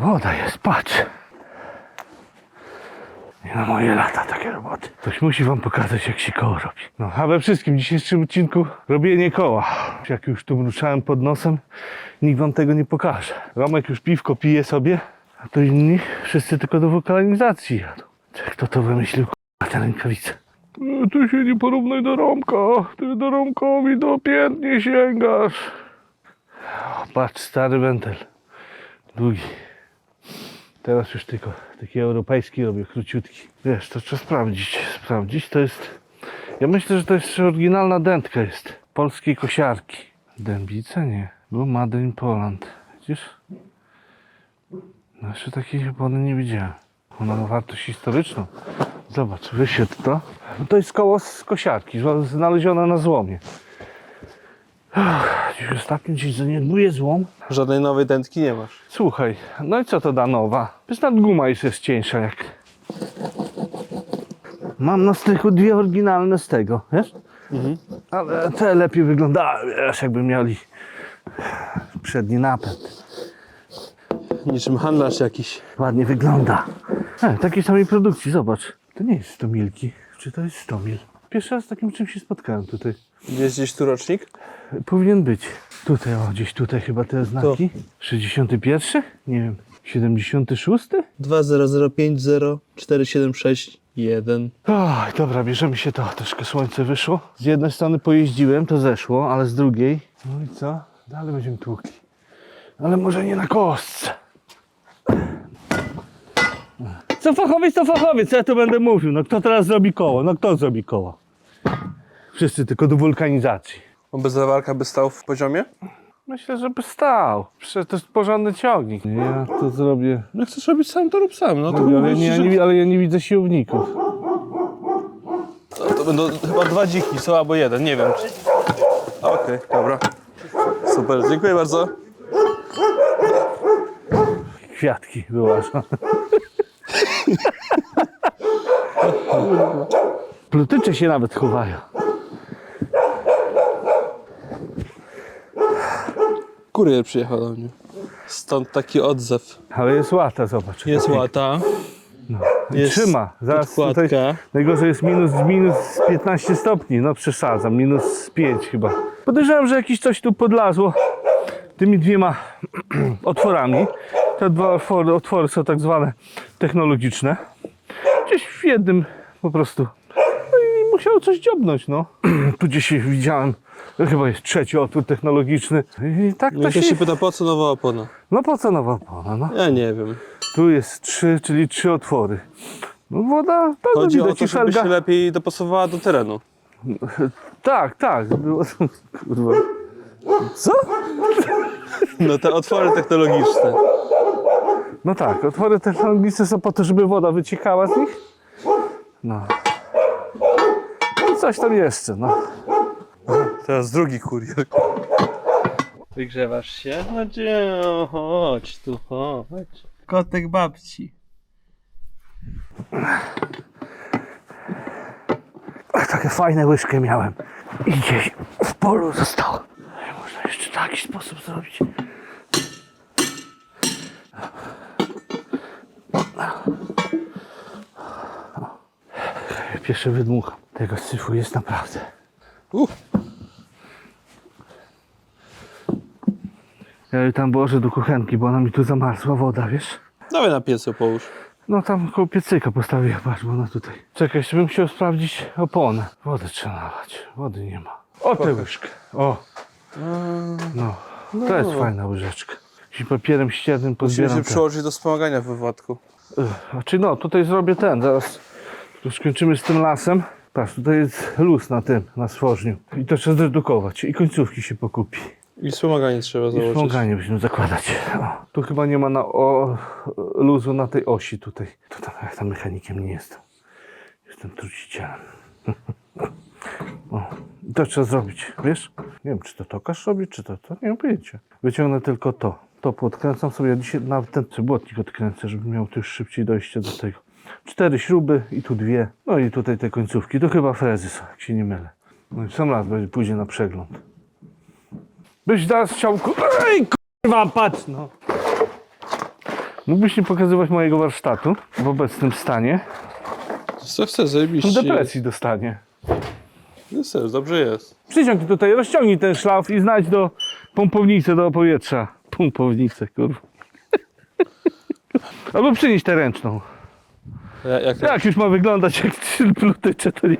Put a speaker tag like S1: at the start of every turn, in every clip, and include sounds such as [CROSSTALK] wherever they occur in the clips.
S1: Woda jest, patrz. Nie na moje lata takie roboty. Ktoś musi wam pokazać, jak się koło robi. No, a we wszystkim dzisiejszym odcinku robienie koła. Jak już tu mruczałem pod nosem, nikt wam tego nie pokaże. Romek już piwko pije sobie, a to inni wszyscy tylko do wokalizacji jadą. Kto to wymyślił, k***a, te rękawice? No, tu się nie porównaj do Romka. Ty do Romkowi dopiętnie sięgasz. O, patrz, stary wentel. Długi. Teraz już tylko taki europejski robię, króciutki. Wiesz, to trzeba sprawdzić. Sprawdzić to jest... Ja myślę, że to jest oryginalna dętka jest. Polskiej kosiarki. Dębica? Nie. Był Made in Poland. Widzisz? No jeszcze takiej opony nie widziałem. Ona ma wartość historyczną. Zobacz, wysiadł to. No to jest koło z kosiarki, znalezione na złomie. Ach, ostatnio gdzieś zaniedbuje złom.
S2: Żadnej nowej dętki nie masz.
S1: Słuchaj, no i co to da nowa? Nawet guma już jest cieńsza jak... Mam na strychu dwie oryginalne z tego, wiesz? Ale te lepiej wyglądały, wiesz, jakby mieli przedni napęd.
S2: Niczym handlarz jakiś.
S1: Ładnie wygląda. E, takiej samej produkcji, zobacz. To nie jest 100 milki, czy to jest 100 mil? Pierwszy raz z takim czymś się spotkałem tutaj.
S2: Jest gdzieś tu rocznik?
S1: Powinien być. Tutaj, o, gdzieś tutaj chyba te znaki. 61? Nie wiem. 76?
S2: 200504761.
S1: Oj, dobra, bierzemy się to. Troszkę słońce wyszło. Z jednej strony pojeździłem, to zeszło, ale z drugiej... No i co? Dalej będziemy tłukli. Ale może nie na kostce. Co fachowiec, to fachowiec, co ja tu będę mówił? No kto teraz zrobi koło? No kto zrobi koło? Wszyscy tylko do wulkanizacji.
S2: Oby zawarka by stał w poziomie?
S1: Myślę, żeby stał. Przecież to jest porządny ciągnik. Ja to zrobię.
S2: Jak chcesz robić sam, to rób sam. No to,
S1: ale,
S2: mówisz,
S1: nie, ja
S2: że-
S1: nie, ale ja nie widzę siłowników.
S2: to, to będą chyba dwa dziki, są albo jeden, nie wiem. Okej, dobra. Super, dziękuję bardzo.
S1: Kwiatki wyłażą. [LAUGHS] Plutycze się nawet chowają.
S2: Kurier przyjechał do mnie. Stąd taki odzew.
S1: Ale jest łata, zobacz.
S2: Jest łata.
S1: I
S2: jest
S1: Trzyma. Zaraz
S2: podkładka.
S1: tutaj najgorzej jest minus, minus 15 stopni. No przesadzam, minus 5 chyba. Podejrzewam, że jakieś coś tu podlazło tymi dwiema [CLEARS THROAT] otworami. Te dwa otwory, otwory są tak zwane technologiczne. Gdzieś w jednym po prostu. Musiało coś dziobnąć, no. [CLEARS THROAT] tu gdzieś widziałem, to chyba jest trzeci otwór technologiczny. I tak to się...
S2: się pyta, po co nowa opona?
S1: No po co nowa opona, no?
S2: Ja nie wiem.
S1: Tu jest trzy, czyli trzy otwory. No woda, tak
S2: Chodzi o
S1: widać
S2: to,
S1: i
S2: żeby się lepiej dopasowała do terenu. [LAUGHS]
S1: Tak, tak. Było, kurwa. Co?
S2: No te otwory technologiczne.
S1: No tak, otwory technologiczne są po to, żeby woda wyciekała z nich. No. Coś tam jeszcze, no.
S2: Teraz drugi kurier. Wygrzewasz się? No gdzie? O, Chodź tu, chodź. Kotek babci.
S1: Ach, takie fajne łyżkę miałem. I gdzieś w polu zostało. Ej, Można jeszcze w taki sposób zrobić. Pierwszy wydmuch tego syfu jest naprawdę.
S2: Uff.
S1: Ja tam włożę do kuchenki, bo ona mi tu zamarzła woda, wiesz?
S2: Dawaj na piecu połóż.
S1: No tam koło piecyka postawię, patrz, bo ona tutaj. Czekaj, jeszcze bym chciał sprawdzić oponę. Wodę trzeba nalać, wody nie ma. O tę łyżkę, o. No, to jest fajna łyżeczka. Jakimś papierem ściernym
S2: Musimy
S1: pozbieram
S2: się przyłożyć do wspomagania w wywodku.
S1: Ugh, A czy no, tutaj zrobię ten, zaraz tu skończymy z tym lasem. Patrz, tutaj jest luz na tym, na stworzniu. I to trzeba zredukować. I końcówki się pokupi.
S2: I wspomaganie trzeba
S1: I
S2: założyć.
S1: wspomaganie będziemy zakładać. O, tu chyba nie ma na, o, luzu na tej osi tutaj. To tam, jak tam mechanikiem nie jestem. Jestem trucicielem. [LAUGHS] O, i to trzeba zrobić, wiesz? Nie wiem, czy to tokarz robi, czy to to, nie mam pojęcia. Wyciągnę tylko to. To podkręcam sobie, ja dzisiaj nawet ten przybłotnik odkręcę, żeby miał tu już szybciej dojście do tego. Cztery śruby i tu dwie. No i tutaj te końcówki. To chyba frezy są, jak się nie mylę. No i sam raz będzie pójdzie na przegląd. Byś teraz chciał... Ej, kurwa, patrz no. Mógłbyś nie pokazywać mojego warsztatu w obecnym stanie?
S2: Co chcesz, zajebiście.
S1: Depresji dostanie.
S2: No chcesz, dobrze jest.
S1: Przyciąg tutaj, rozciągnij ten szlaf i znajdź do pompownicy do powietrza. Pompownicę, kurwa. [LAUGHS] Albo przynieś tę ręczną.
S2: Ja, jak
S1: Jak już ma wyglądać jak [LAUGHS] plutycze, to nie...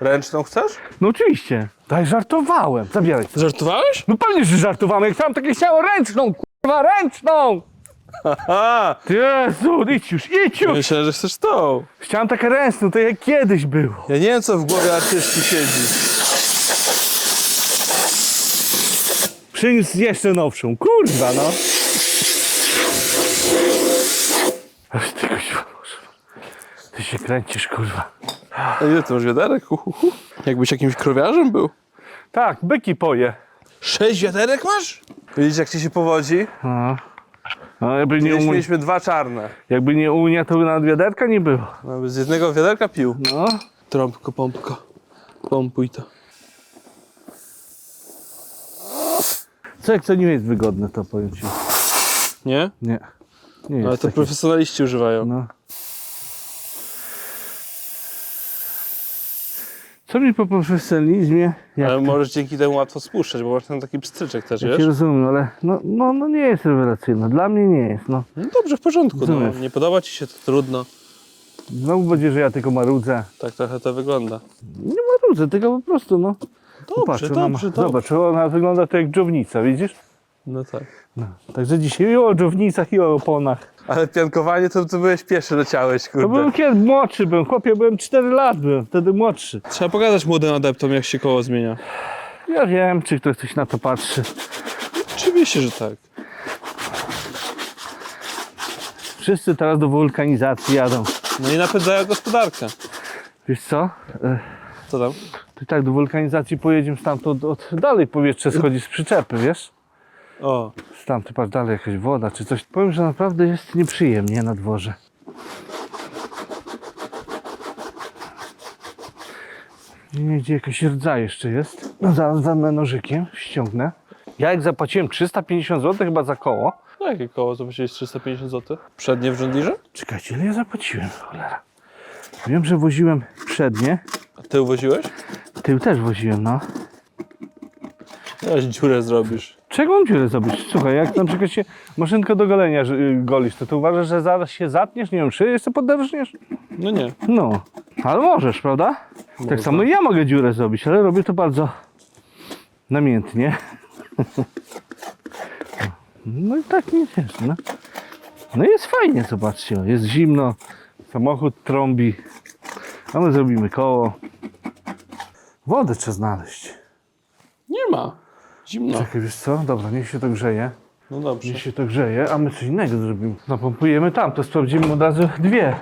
S2: Ręczną chcesz?
S1: No oczywiście. Daj, żartowałem. Zabieraj.
S2: Żartowałeś?
S1: No pewnie, że żartowałem. Jak sam takie chciałem ręczną, kurwa, ręczną!
S2: Aha!
S1: Jezu, idź już, idź już!
S2: Myślałem, że chcesz tą.
S1: Chciałem takie ręczną, to jak kiedyś było.
S2: Ja nie wiem, co w głowie artystki siedzi.
S1: Przyniósł jeszcze nowszą. Kurwa, no. Aż ty kuźwa, Ty się kręcisz, kurwa.
S2: A ile ty masz wiaderek? Hu, hu, hu. Jakbyś jakimś krowiarzem był.
S1: Tak, byki poje.
S2: Sześć wiaderek masz? Widzicie, jak ci się powodzi?
S1: No. No, jakby nie,
S2: Kiedyś
S1: u...
S2: mieliśmy dwa czarne.
S1: jakby nie Unia, to by nawet wiaderka nie było.
S2: No, z jednego wiaderka pił.
S1: No.
S2: Trąbko, pompko. Pompuj to.
S1: Co jak to nie jest wygodne, to powiem ci.
S2: Nie?
S1: Nie. Nie jest
S2: Ale to
S1: takie.
S2: profesjonaliści używają.
S1: No. Co mi po profesjonalizmie? Jak
S2: Ale możesz dzięki temu łatwo spuszczać, bo masz taki pstryczek też,
S1: ja
S2: wiesz?
S1: cię rozumiem, ale no, no, no nie jest rewelacyjne. Dla mnie nie jest. No.
S2: No dobrze, w porządku. No.
S1: Rozumiesz.
S2: Nie podoba ci się, to trudno.
S1: Znowu będzie, że ja tylko marudzę.
S2: Tak trochę to wygląda.
S1: Nie marudzę, tylko po prostu no.
S2: Dobrze,
S1: Patrz, ona ma-
S2: dobrze, dobrze.
S1: Zobacz, ona wygląda to jak dżownica, widzisz?
S2: No tak.
S1: No. Także dzisiaj i o dżownicach, i o oponach.
S2: Ale piankowanie to, to byłeś pierwszy leciałeś,
S1: To
S2: kurde.
S1: byłem kiedy młodszy byłem, chłopie, byłem 4 lat, byłem wtedy młodszy.
S2: Trzeba pokazać młodym adeptom, jak się koło zmienia.
S1: Ja wiem, czy ktoś coś na to patrzy.
S2: Oczywiście, że tak.
S1: Wszyscy teraz do wulkanizacji jadą.
S2: No i napędzają gospodarkę.
S1: Wiesz co? E,
S2: Co tam?
S1: To i tak do wulkanizacji pojedziemy stamtąd, od, dalej powietrze schodzi z przyczepy, wiesz?
S2: O,
S1: Stamtąd patrz dalej jakaś woda czy coś. Powiem, że naprawdę jest nieprzyjemnie na dworze. Gdzie jakiś rdza jeszcze jest. No zaraz wezmę nożykiem, ściągnę. Ja jak zapłaciłem 350 zł chyba za koło.
S2: no jakie koło? Musiałeś 350 zł? Przednie w Deere?
S1: Czekajcie, ile ja zapłaciłem, cholera. Wiem, że woziłem przednie.
S2: A ty uwoziłeś?
S1: Tył też woziłem, no.
S2: Teraz dziurę zrobisz.
S1: Czego mam dziurę zrobić? Słuchaj, jak na przykład się maszynkę do golenia y, golisz, to ty uważasz, że zaraz się zatniesz, nie wiem, szyję jeszcze poderżniesz?
S2: No nie.
S1: No, ale możesz, prawda? Tak samo i ja mogę dziurę zrobić, ale robię to bardzo namiętnie. No i tak nie wiesz, no. No jest fajnie, zobaczcie, o, jest zimno, samochód trąbi, a my zrobimy koło. Wodę trzeba znaleźć.
S2: Nie ma. Zimno.
S1: Czekaj, wiesz co? Dobra, niech się to grzeje.
S2: No dobrze.
S1: Niech się to grzeje, a my coś innego zrobimy. Napompujemy tam, to sprawdzimy od razu dwie.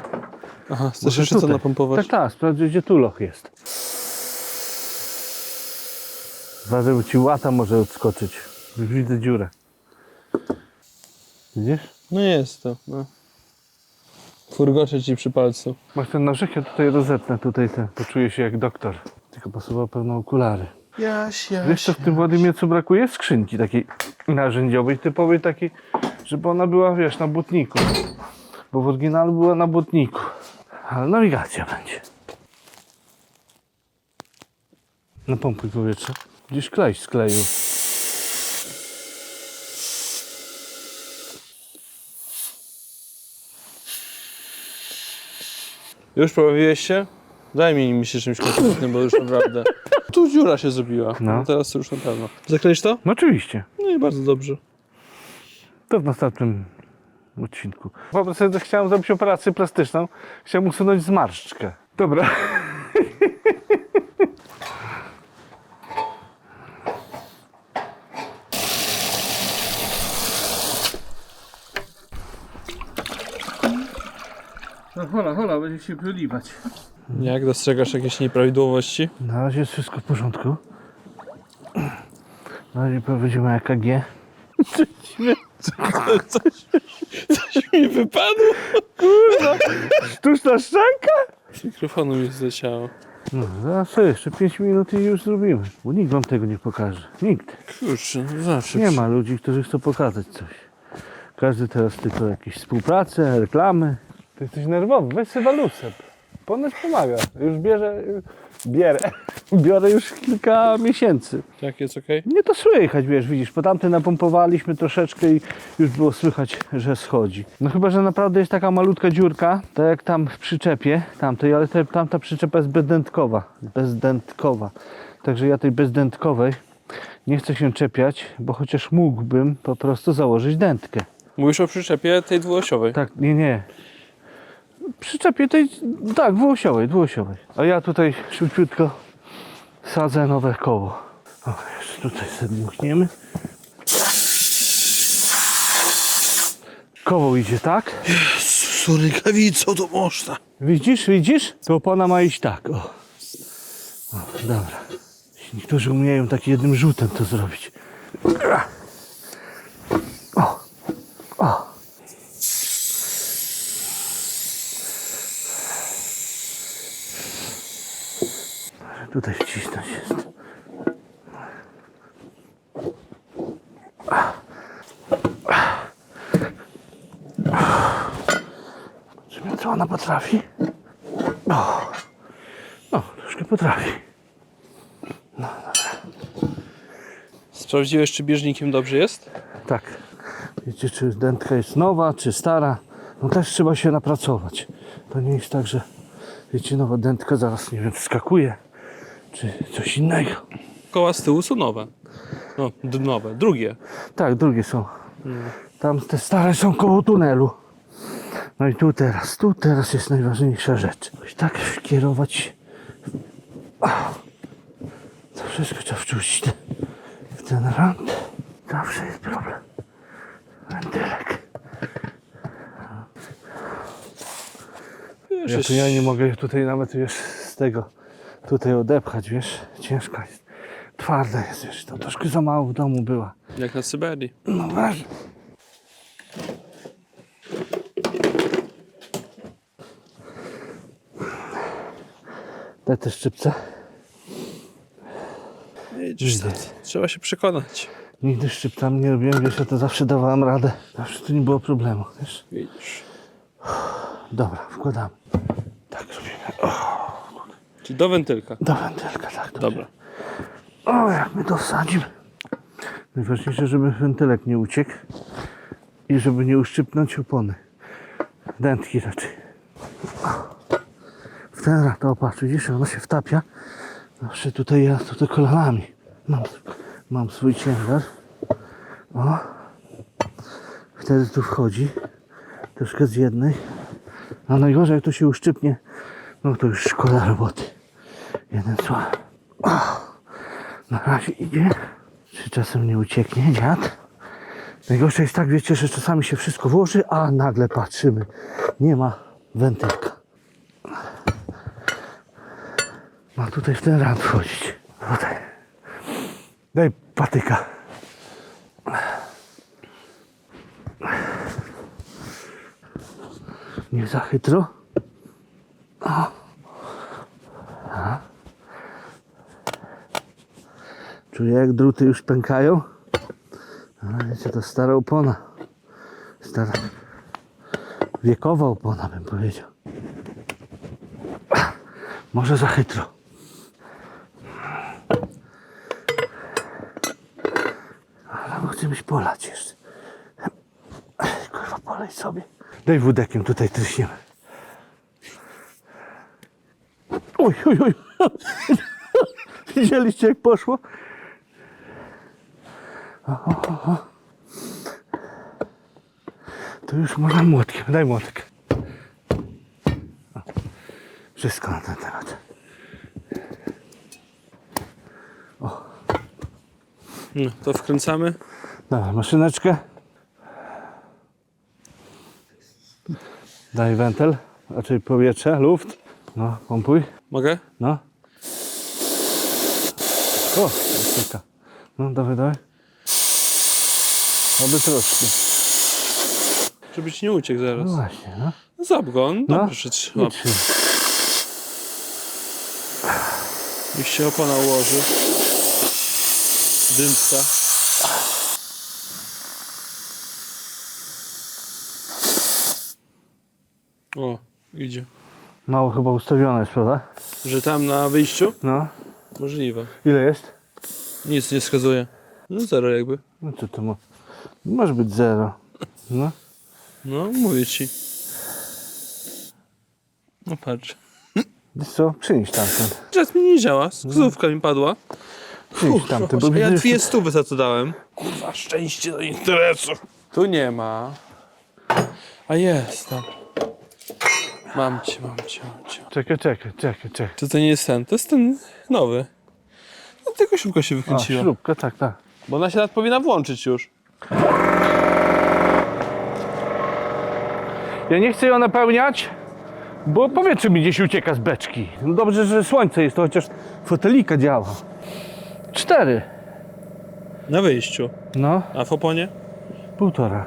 S2: Aha, chcesz
S1: Może
S2: jeszcze co
S1: tutaj.
S2: napompować?
S1: Tak, tak, sprawdzę gdzie tu loch jest. Bo ci łata może odskoczyć. Już widzę dziurę. Widzisz?
S2: No jest to. No. Furgocze ci przy palcu.
S1: Masz ten nożyk, ja tutaj rozetnę, tutaj ten. Poczuję się jak doktor. Tylko pasowało pewne okulary.
S2: Jaś,
S1: Wiesz co w tym Władimircu brakuje? Skrzynki takiej narzędziowej, typowej takiej, żeby ona była, wiesz, na butniku. Bo w oryginale była na butniku. Ale nawigacja będzie. Napompuj powietrze. Gdzieś klej skleił.
S2: Już pobawiłeś się? Daj mi, mi się czymś konkretnym, bo już naprawdę. Tu dziura się zrobiła.
S1: No.
S2: No. teraz to już na pewno. Zakleisz to?
S1: No oczywiście.
S2: No i bardzo dobrze.
S1: To w następnym odcinku. Po prostu chciałem zrobić operację plastyczną. Chciałem usunąć zmarszczkę. Dobra. [LAUGHS] No się wyliwać.
S2: Jak dostrzegasz jakieś nieprawidłowości?
S1: Na razie jest wszystko w porządku. Na razie powiedziemy EKG.
S2: Coś, coś mi wypadło.
S1: Sztuczna szczęka?
S2: Z mikrofonu mi zleciało.
S1: No, zaraz sobie jeszcze 5 minut i już zrobimy. Bo nikt wam tego nie pokaże. Nikt.
S2: Kurczę, no zawsze.
S1: Nie ma ludzi, którzy chcą pokazać coś. Każdy teraz tylko jakieś współpracę, reklamy. Ty jesteś nerwowy, weź sobie walusep. Ponoć pomaga. Już bierze, bierę. [LAUGHS] Biorę już kilka miesięcy.
S2: Tak, jest okej?
S1: Nie to słychać, wiesz, widzisz, po tamte napompowaliśmy troszeczkę i już było słychać, że schodzi. No chyba, że naprawdę jest taka malutka dziurka, tak jak tam w przyczepie tamtej, ale te, tamta przyczepa jest bezdętkowa, bezdętkowa. Także ja tej bezdętkowej nie chcę się czepiać, bo chociaż mógłbym po prostu założyć dętkę.
S2: Mówisz o przyczepie tej dwuosiowej.
S1: Tak, nie, nie. Przyczepie tej, tak, dwuosiowej, dwuosiowej. A ja tutaj szybciutko sadzę nowe koło. O, jeszcze tutaj sobie dmuchniemy. Koło idzie tak.
S2: Z rękawicą to można.
S1: Widzisz, widzisz? To opona ma iść tak, o. o dobra. Niektórzy umieją tak jednym rzutem to zrobić. Tutaj wcisnąć jest. Zobaczymy, co ona potrafi. O, no, troszkę potrafi.
S2: Sprawdziłeś, czy bieżnikiem dobrze jest?
S1: Tak. Wiecie, czy dętka jest nowa, czy stara. No też trzeba się napracować. To nie jest tak, że wiecie, nowa dętka zaraz, nie wiem, wskakuje, czy coś innego.
S2: Koła z tyłu są nowe. No, d- nowe, drugie.
S1: Tak, drugie są. Tam te stare są koło tunelu. No i tu teraz, tu teraz jest najważniejsza rzecz. Jakoś tak kierować. Ach. To wszystko trzeba wczuć te- w ten rant. Zawsze jest problem. Wentylek.
S2: Wiesz,
S1: Ja tu ja nie mogę tutaj nawet wiesz z tego tutaj odepchać, wiesz. Ciężka jest. Twarda jest, wiesz. To troszkę za mało w domu była.
S2: Jak na Syberii.
S1: No właśnie. Daj te szczypce.
S2: Widzisz, trzeba się przekonać.
S1: Nigdy szczypcami nie robiłem, wiesz, ja to zawsze dawałem radę. Zawsze tu nie było problemu, wiesz.
S2: Widzisz.
S1: Dobra, wkładamy.
S2: Czyli do wentylka.
S1: do wentylka, tak. To
S2: Dobra.
S1: O, jak my to wsadzimy. Najważniejsze, żeby wentylek nie uciekł i żeby nie uszczypnąć opony. Dętki raczej. W ten raz, to patrz, widzisz, ona się wtapia. Zawsze tutaj ja tutaj kolanami. Mam, mam swój ciężar. O. Wtedy tu wchodzi. Troszkę z jednej. A najgorzej jak to się uszczypnie, no to już szkoda roboty. Jeden słaby. Na razie idzie. Czy czasem nie ucieknie dziad? Najgorsze jest tak, wiecie, że czasami się wszystko włoży, a nagle patrzymy. Nie ma wentylka. Ma tutaj w ten rad wchodzić. Tutaj. Daj patyka. Nie za chytro. Czuję jak druty już pękają. Ale wiecie, to stara opona. Stara. Wiekowa opona bym powiedział. Może za chytro. Ale chcę być polać jeszcze. Kurwa, polej sobie. Daj wódekiem tutaj tryśniemy. Oj, oj, oj. Widzieliście jak poszło? To już można młotkiem. Daj młotek. O, Wszystko na ten temat.
S2: No, to wkręcamy.
S1: Dawaj maszyneczkę. Daj wentyl, raczej powietrze, luft. No, pompuj.
S2: Mogę?
S1: No. O, taka. No, dawaj, dawaj. Oby troszkę.
S2: Żeby ci nie uciekł
S1: No
S2: zaraz.
S1: właśnie, no.
S2: Zap go, on
S1: No.
S2: dobrze trzyma.
S1: I trzy.
S2: Niech się opona ułoży. Dymca. O, idzie.
S1: Mało chyba ustawione jest, prawda?
S2: Że tam na wyjściu?
S1: No.
S2: Możliwe.
S1: Ile jest?
S2: Nic nie wskazuje. No zero jakby.
S1: No co to ma? Może być zero. No.
S2: No, mówię ci. No patrz.
S1: Wiesz co? Przynieś tamten.
S2: Teraz mi nie działa. Skazówka mi padła.
S1: Przynieś tamten, bo
S2: ja
S1: widzę, że-
S2: dwie stówy za to dałem. Kurwa, szczęście do interesu. Tu nie ma. A jest tam. Mam cię, mam cię, mam cię.
S1: Czekaj, czekaj, czekaj, czekaj.
S2: To to nie jest ten, to jest ten nowy. No tylko szybko się
S1: A,
S2: wykręciła.
S1: śrubka, tak, tak.
S2: Bo ona się nawet powinna włączyć już.
S1: Ja nie chcę ją napełniać, bo powietrze mi gdzieś ucieka z beczki. No dobrze, że słońce jest, to chociaż fotelika działa. Cztery.
S2: Na wyjściu.
S1: No,
S2: A w oponie?
S1: półtora.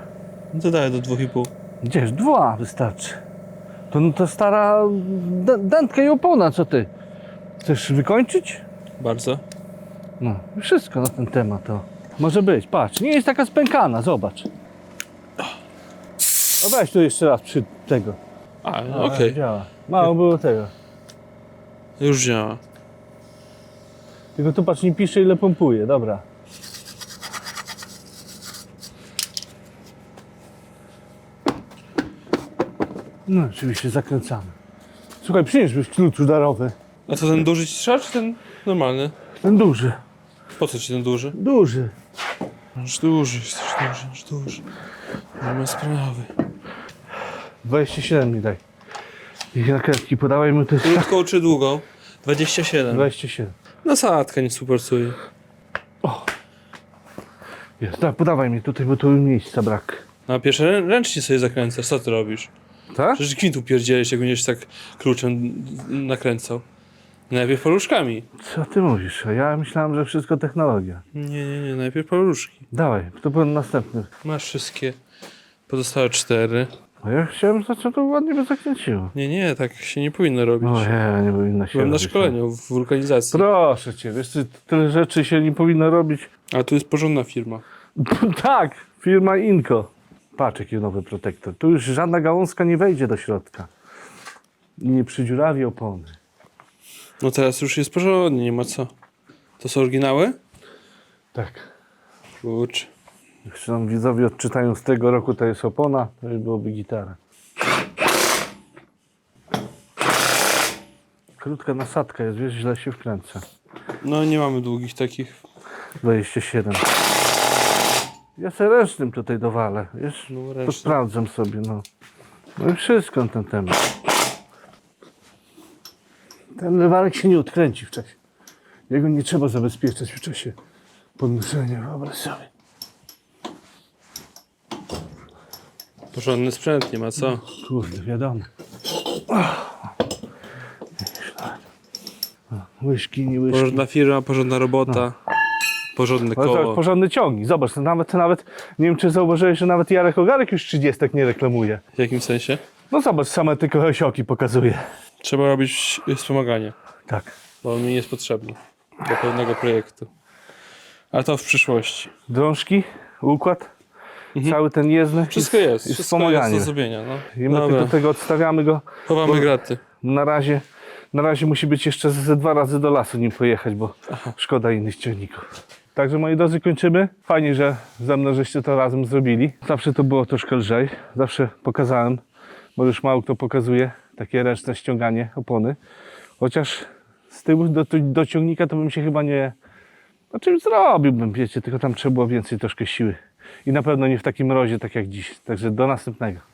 S2: No to daję do dwóch i pół.
S1: Gdzież? Dwa wystarczy. To, no, to stara d- dętka i opona, co ty? Chcesz wykończyć?
S2: Bardzo.
S1: No, wszystko na ten temat to. Może być, patrz, nie jest taka spękana, zobacz. No weź tu jeszcze raz przy tego.
S2: A,
S1: A,
S2: okej.
S1: Działa. Mało było tego.
S2: Już działa.
S1: Tylko tu patrz, nie pisze ile pompuje, dobra. No oczywiście zakręcamy. Słuchaj, przynieś już klucz udarowy.
S2: A to ten duży ci trzeba, czy ten normalny?
S1: Ten duży.
S2: Po co ci ten duży?
S1: Duży.
S2: Aż duży, jesteś duży, aż duży. Nie ma sprawy.
S1: 27 mi daj. I nakrętki podawaj mu to jest
S2: Krótką czy długą? 27.
S1: 27.
S2: Nasadka nie współpracuje.
S1: Jest, tak, podawaj mi tutaj, bo tu miejsca brak.
S2: Na pierwsze rę- ręcznie sobie zakręcasz, co ty robisz?
S1: Tak?
S2: Przecież kwintu pierdzielisz, jak będziesz tak kluczem nakręcał. Najpierw paluszkami.
S1: Co ty mówisz? A ja myślałem, że wszystko technologia.
S2: Nie, nie, nie, najpierw paluszki.
S1: Dawaj, to był następny.
S2: Masz wszystkie pozostałe cztery.
S1: A ja chciałem, za co to ładnie by zakręciło.
S2: Nie, nie, tak się nie powinno robić.
S1: O nie, nie powinno się
S2: Byłem na
S1: robić.
S2: szkoleniu w wulkanizacji.
S1: Proszę cię, wiesz, ty- tyle rzeczy się nie powinno robić.
S2: A tu jest porządna firma. [LAUGHS]
S1: tak, firma Inco. Patrz, jaki nowy protektor. Tu już żadna gałązka nie wejdzie do środka. I nie przydziurawi opony.
S2: No teraz już jest porządnie, nie ma co. To są oryginały?
S1: Tak.
S2: Kurczę.
S1: Jak nam widzowie odczytają z tego roku, to jest opona, to byłoby gitara. Krótka nasadka jest, wiesz, źle się wkręca.
S2: No nie mamy długich takich.
S1: 27. Ja se ręcznym tutaj dowalę, wiesz?
S2: No,
S1: To sprawdzam sobie, no. No i wszystko na ten temat. Ten lewarek się nie odkręci w czasie. Jego nie trzeba zabezpieczać w czasie podnoszenia, wyobraź sobie.
S2: Porządny sprzęt, nie ma co.
S1: Kurde, wiadomo. Łyżki, nie łyżki.
S2: Porządna firma, porządna robota. Porządne
S1: Ale to
S2: koło.
S1: porządny ciągnik. Zobacz, to nawet, nawet, nie wiem czy zauważyłeś, że nawet Jarek Ogarek już 30 nie reklamuje.
S2: W jakim sensie?
S1: No zobacz, same tylko osioki pokazuje.
S2: Trzeba robić wspomaganie,
S1: Tak.
S2: bo on mi jest potrzebny do pewnego projektu. A to w przyszłości.
S1: Drążki, układ, cały ten jezdny.
S2: Mhm. Wszystko jest,
S1: I
S2: wszystko jest
S1: wspomaganie.
S2: do zrobienia. No.
S1: I my
S2: Dobra,
S1: do tego odstawiamy go.
S2: chowamy
S1: bo-
S2: graty.
S1: Na razie, na razie musi być jeszcze ze dwa razy do lasu nim pojechać, bo szkoda innych ciągników. Także moi drodzy, kończymy. Fajnie, że ze mną żeście to razem zrobili. Zawsze to było troszkę lżej. Zawsze pokazałem, bo już mało kto pokazuje takie ręczne ściąganie opony. Chociaż z tyłu do, do ciągnika to bym się chyba nie... Znaczy zrobiłbym, wiecie, tylko tam trzeba było więcej troszkę siły. I na pewno nie w takim mrozie, tak jak dziś. Także do następnego.